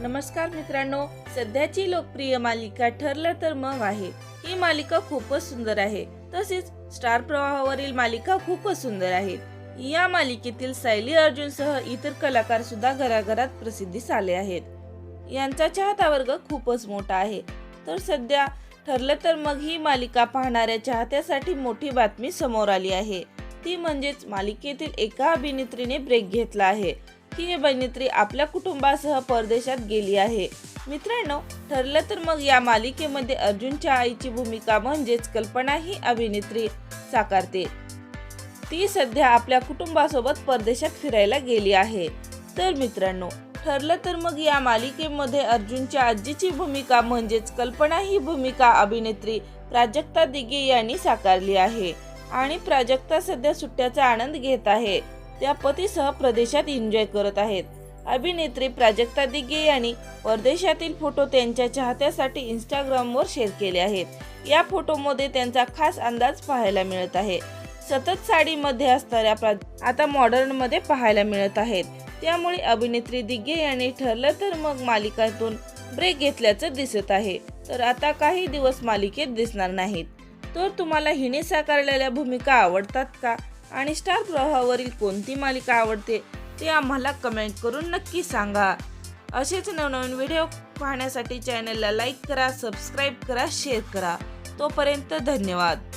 नमस्कार मित्रांनो सध्याची लोकप्रिय मालिका ठरलं तर मग आहे. ही मालिका खूपच सुंदर आहे. तसेच स्टार प्रवाहावरील मालिका खूपच सुंदर आहेत या मालिकेतील सायली अर्जुनसह इतर कलाकार सुद्धा घराघरात प्रसिद्धीस आले आहेत. यांचा चाहता वर्ग खूपच मोठा आहे. तर सध्या ठरलं तर मग ही मालिका पाहणाऱ्या चाहत्यासाठी मोठी बातमी समोर आली आहे. ती म्हणजेच मालिकेतील एका अभिनेत्रीने ब्रेक घेतला आहे. ही अभिनेत्री आपल्या कुटुंबासह परदेशात गेली आहे. मित्रांनो ठरलं तर मग या मालिकेमध्ये अर्जुनच्या आईची भूमिका म्हणजेच कल्पना ही अभिनेत्री साकारते. ती सध्या आपल्या कुटुंबासोबत परदेशात फिरायला गेली आहे. तर मित्रांनो ठरलं तर मग या मालिकेमध्ये अर्जुनच्या आजीची भूमिका म्हणजेच कल्पना ही भूमिका अभिनेत्री प्राजक्ता दिगे यांनी साकारली आहे. आणि प्राजक्ता सध्या सुट्ट्याचा आनंद घेत आहे. त्या पतीसह प्रदेशात एन्जॉय करत आहेत. अभिनेत्री प्राजक्ता दिग्गे यांनी परदेशातील फोटो त्यांच्या चाहत्यासाठी इंस्टाग्रामवर शेअर केले आहेत. या फोटोमध्ये त्यांचा खास अंदाज पाहायला मिळत आहे. सतत साडीमध्ये असणाऱ्या प्रा आता मॉडर्नमध्ये पाहायला मिळत आहेत. त्यामुळे अभिनेत्री दिग्गे यांनी ठरलं तर मग मालिकातून ब्रेक घेतल्याचं दिसत आहे. तर आता काही दिवस मालिकेत दिसणार नाहीत. तर तुम्हाला हिने साकारलेल्या भूमिका आवडतात का? आणि स्टार प्रवाहावरील कोणती मालिका आवडते ते आम्हाला कमेंट करून नक्की सांगा. असेच नवनवीन व्हिडिओ पाहण्यासाठी चॅनलला लाईक करा सबस्क्राईब करा शेअर करा. तोपर्यंत धन्यवाद.